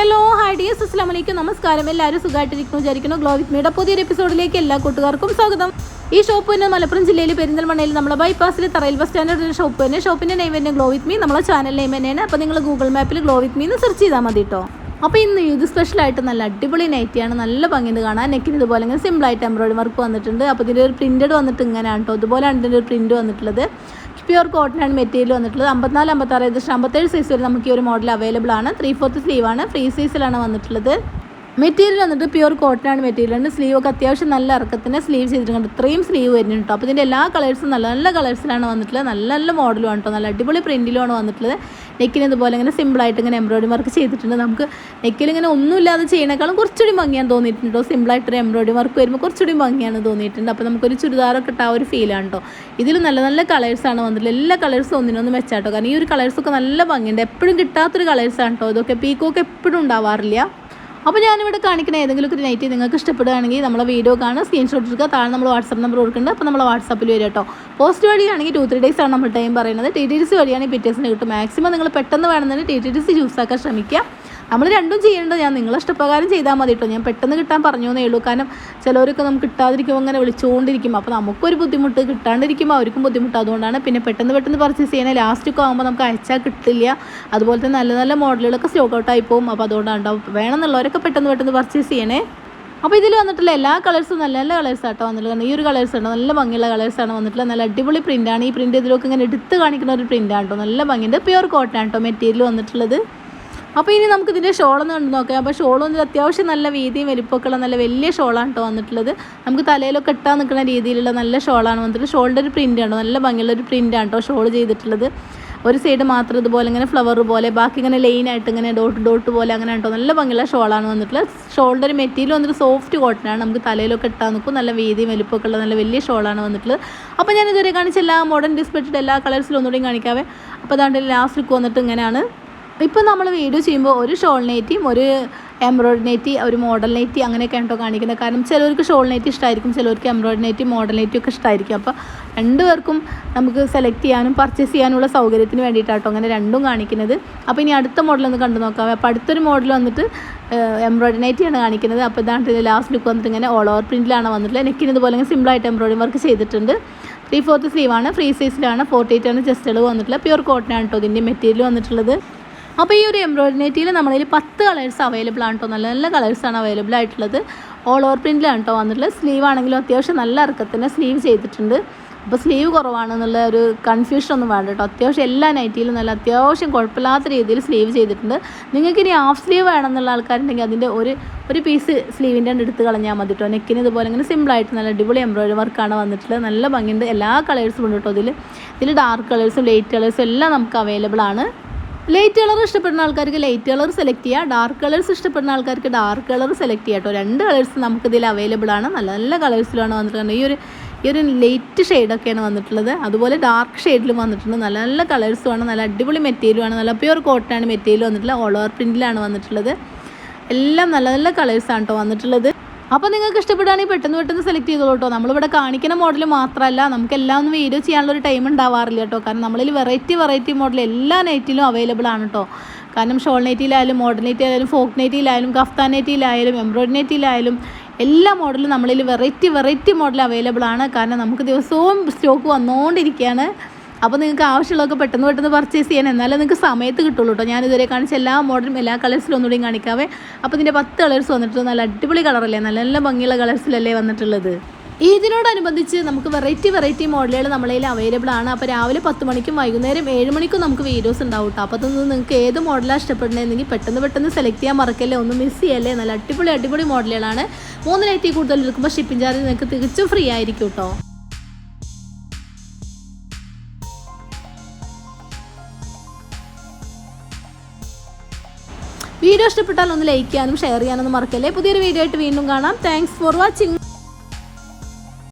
Hello hi ഡിയസ് അസ്ലാം വലൈക്കും നമസ്കാരം. എല്ലാവരും സുഖമായിട്ടിരിക്കുന്നു വിചാരിക്കുന്നു. ഗ്ലോ വിത്ത് മീയുടെ പുതിയൊരു എപ്പിസോഡിലേക്ക് എല്ലാ കൂട്ടുകാർക്കും സ്വാഗതം. ഈ ഷോപ്പ് തന്നെ മലപ്പുറം ജില്ലയിൽ പെരിന്തൽമണ്ണയിൽ നമ്മുടെ ബൈപ്പാസിൽ തറയിൽ ബസ് സ്റ്റാൻഡേർഡ് ഷോപ്പ് തന്നെ. ഷോപ്പിന്റെ നെയിം തന്നെ ഗ്ലോ വിത്ത് മീ നമ്മളെ ചാനൽ നെയിം തന്നെയാണ്. അപ്പോൾ നിങ്ങൾ ഗൂഗിൾ മാപ്പിൽ ഗ്ലോ വിത്ത് മീ എന്ന് സെർച്ച് ചെയ്താൽ മതി കേട്ടോ അപ്പോൾ ഇന്ന് ഇത് സ്പെഷ്യലായിട്ട് നല്ല അടിപൊളി നൈറ്റിയാണ് നല്ല ഭംഗിയുണ്ട് കാണാൻ. നെക്കിന് ഇതുപോലെ ഇങ്ങനെ സിമ്പിളായിട്ട് എംബ്രോയിഡറി വർക്ക് വന്നിട്ടുണ്ട്. അപ്പോൾ ഇതിന്റെ ഒരു പ്രിന്റഡ് വന്നിട്ട് ഇങ്ങനെയാണ് കേട്ടോ ഇതുപോലെയാണ് ഇതിന്റെ ഒരു പ്രിന്റ് വന്നിട്ടുള്ളത്. പ്യുവർ കോട്ടൺ ആണ് മെറ്റീരിയൽ വന്നിട്ടുള്ളത് അമ്പത്തിനാല് അമ്പത്താറ് ഏകദേശം അമ്പത്തേഴ് സൈസ് വരെ നമുക്ക് ഈ ഒരു മോഡൽ അവൈലബിൾ ആണ്. ത്രീ ഫോർത്ത് സ്ലീവ് ആണ്. ഫ്രീ സൈസിലാണ് വന്നിട്ടുള്ളത്. മെറ്റീരിയൽ വന്നിട്ട് പ്യുവർ കോട്ടൺ ആണ് മെറ്റീരിയൽ. ഉണ്ട് സ്ലീവ് ഒക്കെ അത്യാവശ്യം നല്ല ഇറക്കത്തിന് സ്ലീവ് ചെയ്തിട്ടുണ്ട്. ഇത്രയും സ്ലീവ് വരുന്നുണ്ട് കേട്ടോ അപ്പോൾ ഇതിന്റെ എല്ലാ കളേഴ്സും നല്ല നല്ല കളേഴ്സിലാണ് വന്നിട്ടുള്ളത്. നല്ല നല്ല മോഡലും ആണ് കേട്ടോ നല്ല അടിപൊളി പ്രിന്റിലുമാണ് വന്നിട്ടുള്ളത്. നെക്കിന് ഇതുപോലെ ഇങ്ങനെ സിമ്പിളായിട്ട് ഇങ്ങനെ എംബ്രോയിഡറി വർക്ക് ചെയ്തിട്ടുണ്ട്. നമുക്ക് നെക്കിൽ ഇങ്ങനെ ഒന്നുമില്ലാതെ ചെയ്യണേക്കാളും കുറച്ചുകൂടി ഭംഗിയാണ് തോന്നിയിട്ടുണ്ട് സിമ്പിളായിട്ടൊരു എംബ്രോയിഡറി വർക്ക് വരുമ്പോൾ കുറച്ചുകൂടി ഭംഗിയാണ് തോന്നിയിട്ടുണ്ട്. അപ്പോൾ നമുക്കൊരു ചുരിദാറൊക്കെ ഇട്ട ഒരു ഫീലാണ് കേട്ടോ ഇതിൽ നല്ല നല്ല കളേഴ്സാണ് വന്നിട്ടുള്ളത്. എല്ലാ കളേഴ്സും ഒന്നിനൊന്നും വെച്ചാട്ടോ കാരണം ഈ ഒരു കളേഴ്സൊക്കെ നല്ല ഭംഗിയുണ്ട്. എപ്പോഴും കിട്ടാത്തൊരു കളേഴ്സാണ് കേട്ടോ ഇതൊക്കെ പീക്കോക്ക് എപ്പോഴും ഉണ്ടാവാറില്ല. അപ്പോൾ ഞാനിവിടെ കാണിക്കുന്ന ഏതെങ്കിലും ഒരു നൈറ്റ് നിങ്ങൾക്ക് ഇഷ്ടപ്പെടുകയാണെങ്കിൽ നമ്മളെ വീഡിയോ കാണുക സ്ക്രീൻഷോട്ട് എടുക്കുക. താഴെ നമ്മൾ വാട്സപ്പ് നമ്പർ കൊടുക്കുന്നുണ്ട്. അപ്പോൾ നമ്മൾ വാട്സപ്പിൽ വരും കേട്ടോ. പോസ്റ്റ് വഴിയാണെങ്കിൽ ടു ത്രീ ഡേയ്സ് ആണ് നമ്മൾ ടൈം പറയുന്നത്. ടി ടി ഡി സി വഴിയാണെങ്കിൽ പിറ്റേഴ്സിന് കിട്ടും. മാക്സിമം നിങ്ങൾ പെട്ടെന്ന് വേണമെന്നുണ്ടെങ്കിൽ T T D C choose ആക്കാൻ ശ്രമിക്കുക. നമ്മൾ രണ്ടും ചെയ്യേണ്ടത് ഞാൻ നിങ്ങളെ ഇഷ്ടപ്രകാരം ചെയ്താൽ മതി കേട്ടോ ഞാൻ പെട്ടെന്ന് കിട്ടാൻ പറഞ്ഞു എന്നേ ഉള്ളൂ. കാരണം ചിലവരൊക്കെ നമുക്ക് കിട്ടാതിരിക്കുമ്പോൾ അങ്ങനെ വിളിച്ചുകൊണ്ടിരിക്കും അപ്പോൾ നമുക്കൊരു ബുദ്ധിമുട്ട് കിട്ടാണ്ടിരിക്കുമ്പോൾ അവർക്കും ബുദ്ധിമുട്ട്. അതുകൊണ്ടാണ് പിന്നെ പെട്ടെന്ന് പെട്ടെന്ന് പർച്ചേസ് ചെയ്യണേ ലാസ്റ്റ് ലാസ്റ്റൊക്കെ ആകുമ്പോൾ നമുക്ക് അയച്ചാൽ കിട്ടില്ല. അതുപോലെ തന്നെ നല്ല നല്ല മോഡലുകളൊക്കെ സ്റ്റോക്ക് ഔട്ട് ആയി പോകും. അപ്പോൾ അതുകൊണ്ടാണ് വേണമെന്നുള്ളവരൊക്കെ പെട്ടെന്ന് പെട്ടെന്ന് പർച്ചേസ് ചെയ്യണേ. അപ്പോൾ ഇതിൽ വന്നിട്ടുള്ള എല്ലാ കളേഴ്സും നല്ല നല്ല കളേഴ്സ് ആട്ടോ വന്നിട്ടുള്ളത്. ഈ ഒരു കളേഴ്സ് ഉണ്ട്? നല്ല ഭംഗിയുള്ള കളേഴ്സാണ് വന്നിട്ടുള്ളത്. നല്ല അടിപൊളി പ്രിന്റാണ് ഈ പ്രിന്റ് ഇതിലൊക്കെ ഇങ്ങനെ എടുത്ത് കാണിക്കുന്ന ഒരു പ്രിന്റാണ് കേട്ടോ നല്ല ഭംഗിയുണ്ട്. പ്യുവർ കോട്ടൺ ആണ് കേട്ടോ മെറ്റീരിയൽ വന്നിട്ടുള്ളത്. അപ്പോൾ ഇനി നമുക്ക് ഇതിന്റെ ഷോളൊന്ന് കണ്ടു നോക്കാം. അപ്പോൾ വന്നിട്ട് അത്യാവശ്യം നല്ല വീതിയും വലിപ്പമൊക്കെയുള്ള നല്ല വലിയ ഷോളാണ് കേട്ടോ വന്നിട്ടുള്ളത്. നമുക്ക് തലയിലൊക്കെ ഇട്ടാൻ നിൽക്കുന്ന രീതിയിലുള്ള നല്ല ഷോളാണ് വന്നിട്ട് ഷോളിന്റെ ഒരു പ്രിന്റ് ആണ് നല്ല ഭംഗിയുള്ള ഒരു പ്രിന്റാണ് കേട്ടോ ഷോൾ ചെയ്തിട്ടുള്ളത്. ഒരു സൈഡ് മാത്രം ഇതുപോലെ ഇങ്ങനെ ഫ്ലവർ പോലെ ബാക്കി ഇങ്ങനെ ലൈനായിട്ട് ഇങ്ങനെ ഡോട്ട് ഡോട്ട് പോലെ അങ്ങനെ കേട്ടോ നല്ല ഭംഗിയുള്ള ഷോളാണ് വന്നിട്ടുള്ളത്. ഷോളിന്റെ ഒരു മെറ്റീരിയൽ വന്നിട്ട് സോഫ്റ്റ് കോട്ടനാണ് നമുക്ക് തലയിലൊക്കെ ഇട്ടാൽ നിൽക്കും. നല്ല വീതിയും വലിപ്പമൊക്കെ ഉള്ള നല്ല വലിയ ഷോളാണ് വന്നിട്ടുള്ളത്. അപ്പോൾ ഞാൻ ഇതുവരെ കാണിച്ച എല്ലാ മോഡേൺ ഡിസ്പെറ്റിട്ട് എല്ലാ കളേഴ്സിലും ഒന്നുകൂടി കാണിക്കാവേ. അപ്പോൾ അതാണ്ട് ലാസ്റ്റ് ലുക്ക് വന്നിട്ട് ഇങ്ങനെയാണ്. ഇപ്പോൾ നമ്മൾ വീഡിയോ ചെയ്യുമ്പോൾ ഒരു ഷോൾ നെറ്റിയും ഒരു എംബ്രോയിഡറി നെറ്റി ഒരു മോഡൽ നെറ്റി അങ്ങനെയൊക്കെയാണ് കേട്ടോ കാണിക്കുന്നത്. കാരണം ചിലവർക്ക് ഷോൾ നെറ്റി ഇഷ്ടമായിരിക്കും ചിലവർക്ക് എംബ്രോയിഡറി നെറ്റി മോഡൽ നെറ്റി ഒക്കെ ഇഷ്ടമായിരിക്കും അപ്പോൾ രണ്ടുപേർക്കും നമുക്ക് സെലക്ട് ചെയ്യാനും പർച്ചേസ് ചെയ്യാനുള്ള സൗകര്യത്തിന് വേണ്ടിയിട്ടാട്ടോ അങ്ങനെ രണ്ടും കാണിക്കുന്നത്. അപ്പോൾ ഇനി അടുത്ത മോഡൽ ഒന്ന് കണ്ടു നോക്കാം. അപ്പോൾ അടുത്തൊരു മോഡൽ വന്നിട്ട് എംബ്രോയിഡറി നെറ്റിയാണ് കാണിക്കുന്നത്. അപ്പോൾ ഇതാണ് ലാസ്റ്റ് ലുക്ക് വന്നിട്ട് ഇങ്ങനെ ഓൾ ഓവർ പ്രിന്റിലാണ് വന്നിട്ടുള്ളത്. നെക്കിന് ഇതുപോലെ സിമ്പിളായിട്ട് എംബ്രോയിഡറി വർക്ക് ചെയ്തിട്ടുണ്ട്. ത്രീ ഫോർത്ത് സ്ലീവാണ് ഫ്രീ സൈസിലാണ് ഫോർട്ടി എയ്റ്റ് ആണ് ചെസ്റ്റ് അളവ് വന്നിട്ടുള്ളത്. പ്യുർ കോട്ടൺ ആണ് കേട്ടോ ഇതിന്റെ മെറ്റീരിയൽ വന്നിട്ടുള്ളത്. അപ്പോൾ ഈ ഒരു എംബ്രോയിഡറി നെറ്റിയിൽ നമ്മളതിൽ പത്ത് കളേഴ്സ് അവൈലബിൾ ആണ് കേട്ടോ. നല്ല നല്ല കളേഴ്സാണ് അവൈലബിൾ ആയിട്ടുള്ളത്. ഓൾ ഓവർ പ്രിന്റിലാണ് കേട്ടോ വന്നിട്ടുള്ളത്. സ്ലീവ് ആണെങ്കിലും അത്യാവശ്യം നല്ല ഇറക്കത്തിന് സ്ലീവ് ചെയ്തിട്ടുണ്ട്. അപ്പോൾ സ്ലീവ് കുറവാണെന്നുള്ള ഒരു കൺഫ്യൂഷൻ ഒന്നും വേണ്ട കേട്ടോ. അത്യാവശ്യം എല്ലാ നൈറ്റിയിലും നല്ല അത്യാവശ്യം കുഴപ്പമില്ലാത്ത രീതിയിൽ സ്ലീവ് ചെയ്തിട്ടുണ്ട്. നിങ്ങൾക്ക് ഇനി ഹാഫ് സ്ലീവ് വേണമെന്നുള്ള ആൾക്കാരുണ്ടെങ്കിൽ അതിന്റെ ഒരു ഒരു പീസ് സ്ലീവിന്റെ എടുത്ത് കളഞ്ഞാൽ മതി കേട്ടോ. നെക്കിന് ഇതുപോലെ ഇങ്ങനെ സിമ്പിളായിട്ട് നല്ല അടിപൊളി എംബ്രോയിഡറി വർക്കാണ് വന്നിട്ടുള്ളത്. നല്ല ഭംഗിയുണ്ട്. എല്ലാ കളേഴ്സും ഉണ്ട് കേട്ടോ ഇതിൽ. ഇതിൽ ഡാർക്ക് കളേഴ്സും ലൈറ്റ് കളേഴ്സും എല്ലാം നമുക്ക് അവൈലബിൾ ആണ്. ലൈറ്റ് കളർ ഇഷ്ടപ്പെടുന്ന ആൾക്കാർക്ക് ലൈറ്റ് കളർ സെലക്ട് ചെയ്യാം. ഡാർക്ക് കളേഴ്സ് ഇഷ്ടപ്പെടുന്ന ആൾക്കാർക്ക് ഡാർക്ക് കളർ സെലക്ട് ചെയ്യാം കേട്ടോ രണ്ട് കളേഴ്സ് നമുക്കിതിൽ അവൈലബിൾ ആണ്. നല്ല നല്ല കളേഴ്സിലാണ് വന്നിട്ടുള്ളത്. ഈ ഒരു ഈ ഒരു ലൈറ്റ് ഷെയ്ഡൊക്കെയാണ് വന്നിട്ടുള്ളത്. അതുപോലെ ഡാർക്ക് ഷെയ്ഡിലും വന്നിട്ടുണ്ട്. നല്ല നല്ല കളേഴ്സുമാണ് നല്ല അടിപൊളി മെറ്റീരിയലുമാണ് നല്ല പ്യുർ കോട്ടനാണ് മെറ്റീരിയൽ വന്നിട്ടുള്ളത്. ഓൾ ഓവർ പ്രിന്റിലാണ് വന്നിട്ടുള്ളത്. എല്ലാം നല്ല നല്ല കളേഴ്സാണ് കേട്ടോ വന്നിട്ടുള്ളത്. അപ്പോൾ നിങ്ങൾക്ക് ഇഷ്ടപ്പെടുകയാണെങ്കിൽ പെട്ടെന്ന് പെട്ടെന്ന് സെലക്ട് ചെയ്തോളൂ കേട്ടോ നമ്മളിവിടെ കാണിക്കുന്ന മോഡൽ മാത്രമല്ല നമുക്ക് എല്ലാം ഒന്നും വീഡിയോ ചെയ്യാനുള്ള ഒരു ടൈം ഉണ്ടാവാറില്ല കേട്ടോ കാരണം നമ്മളിൽ വെറൈറ്റി വെറൈറ്റി മോഡൽ എല്ലാ നൈറ്റിലും അവൈലബിൾ ആണ് കേട്ടോ കാരണം ഷോൾ നൈറ്റിയിലായാലും മോഡൽ നൈറ്റിയിലായാലും ഫോക്ക് നൈറ്റിയിലായാലും കഫ്താൻ നൈറ്റിയിലായാലും എംബ്രോയിഡറി നൈറ്റിയിലായാലും എല്ലാ മോഡലും നമ്മളിൽ വെറൈറ്റി വെറൈറ്റി മോഡൽ അവൈലബിൾ ആണ്. കാരണം നമുക്ക് ദിവസവും സ്റ്റോക്ക് വന്നുകൊണ്ടിരിക്കുകയാണ് അപ്പോൾ നിങ്ങൾക്ക് ആവശ്യമുള്ളതൊക്കെ പെട്ടെന്ന് പെട്ടെന്ന് പർച്ചേസ് ചെയ്യാൻ. എന്നാലേ നിങ്ങൾക്ക് സമയത്ത് കിട്ടുള്ളൂ കേട്ടോ ഞാൻ ഇതുവരെ കാണിച്ച എല്ലാ മോഡലും എല്ലാ കളേഴ്സിലും ഒന്നുകൂടി കാണിക്കാവേ. അപ്പോൾ ഇതിന്റെ പത്ത് കളേഴ്സ് വന്നിട്ട് നല്ല അടിപൊളി കളറല്ലേ നല്ല നല്ല ഭംഗിയുള്ള കളേഴ്സിലല്ലേ വന്നിട്ടുള്ളത്? ഇതിനോടനുബന്ധിച്ച് നമുക്ക് വെറൈറ്റി വെറൈറ്റി മോഡലുകൾ നമ്മളതിൽ അവൈലബിൾ ആണ്. അപ്പോൾ രാവിലെ പത്ത് മണിക്കും വൈകുന്നേരം ഏഴ് മണിക്കും നമുക്ക് വീഡിയോസ് ഉണ്ടാവും കേട്ടോ അപ്പോൾ അതൊന്ന് നിങ്ങൾക്ക് ഏത് മോഡലാണ് ഇഷ്ടപ്പെടുന്നതെങ്കിൽ പെട്ടെന്ന് പെട്ടെന്ന് സെലക്ട് ചെയ്യാൻ മറക്കല്ലേ? ഒന്നും മിസ് ചെയ്യല്ലേ? നല്ല അടിപൊളി അടിപൊളി മോഡലുകളാണ് മൂന്ന് നൈറ്റി കൂടുതൽ എടുക്കുമ്പോൾ ഷിപ്പിംഗ് ചാർജ് നിങ്ങൾക്ക് തികച്ചും ഫ്രീ ആയിരിക്കും കേട്ടോ വീഡിയോ ഇഷ്ടപ്പെട്ടാൽ ഒന്ന് ലൈക്ക് ചെയ്യാനും ഷെയർ ചെയ്യാനൊന്നും മറക്കല്ലേ. പുതിയൊരു വീഡിയോ ആയിട്ട് വീണ്ടും കാണാം. Thanks for watching